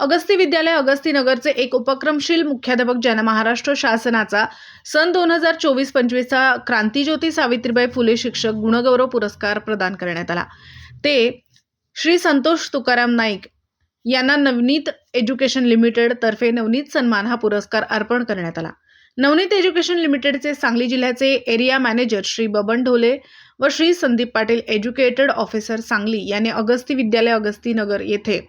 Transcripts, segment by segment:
अगस्ती विद्यालय अगस्तीनगरचे एक उपक्रमशील मुख्याध्यापक ज्यांना महाराष्ट्र शासनाचा सन दोन हजार चोवीस पंचवीसचा क्रांतीज्योती सावित्रीबाई फुले शिक्षक गुणगौरव पुरस्कार प्रदान करण्यात आला. ते श्री संतोष तुकाराम नाईक यांना नवनीत एज्युकेशन लिमिटेड तर्फे नवनीत सन्मान हा पुरस्कार अर्पण करण्यात आला. नवनीत एज्युकेशन लिमिटेडचे सांगली जिल्ह्याचे एरिया मॅनेजर श्री बबन ढोले व श्री संदीप पाटील एज्युकेटेड ऑफिसर सांगली यांनी अगस्ती विद्यालय अगस्तीनगर येथे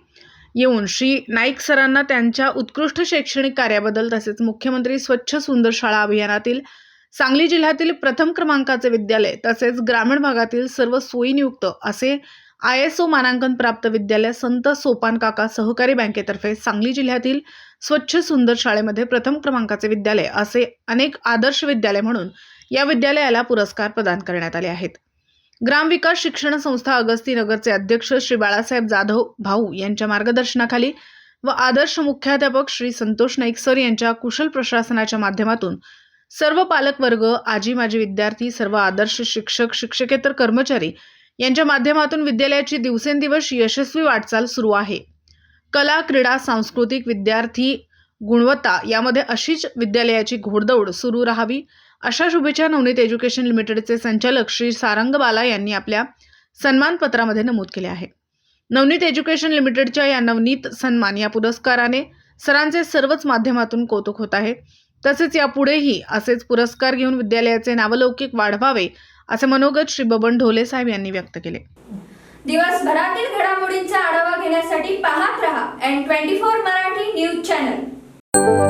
येऊन श्री नाईक सरांना त्यांच्या उत्कृष्ट शैक्षणिक कार्याबद्दल तसेच मुख्यमंत्री स्वच्छ सुंदर शाळा अभियानातील सांगली जिल्ह्यातील प्रथम क्रमांकाचे विद्यालय तसेच ग्रामीण भागातील सर्व सोयीनियुक्त असे आय एस ओ मानांकन प्राप्त विद्यालय संत सोपान काका सहकारी बँकेतर्फे सांगली जिल्ह्यातील स्वच्छ सुंदर शाळेमध्ये प्रथम क्रमांकाचे विद्यालय असे अनेक आदर्श विद्यालय म्हणून या विद्यालयाला पुरस्कार प्रदान करण्यात आले आहेत. ग्रामविकास शिक्षण संस्था अगस्ती नगरचे अध्यक्ष श्री बाळासाहेब जाधव भाऊ यांच्या मार्गदर्शनाखाली व आदर्श मुख्याध्यापक श्री संतोष नाईक सर यांच्या कुशल प्रशासनाच्या माध्यमातून सर्व पालकवर्ग आजी माजी विद्यार्थी सर्व आदर्श शिक्षक शिक्षकेतर कर्मचारी यांच्या माध्यमातून विद्यालयाची दिवसेंदिवस यशस्वी वाटचाल सुरू आहे. कला क्रीडा सांस्कृतिक विद्यार्थी गुणवत्ता यामध्ये अशीच विद्यालयाची घोडदौड सुरू राहावी. अशा शुभेच्छा नवनीत एज्युकेशन लिमिटेडचे संचालक श्री सारंग बाला यांनी आपल्या सन्मानपत्रामध्ये नमूद केले आहे. नवनीत एज्युकेशन लिमिटेडच्या या नवनीत सन्मान या पुरस्काराने सरांचे सर्वच माध्यमातून कौतुक होत आहे. तसेच यापुढेही असेच पुरस्कार घेऊन विद्यालयाचे नावलौकिक वाढवावे असे मनोगत श्री बबन ढोले साहेब यांनी व्यक्त केले. दिवसभरातील घडामोडींचा आढावा घेण्यासाठी पाहत रहा N twenty four Marathi news channel.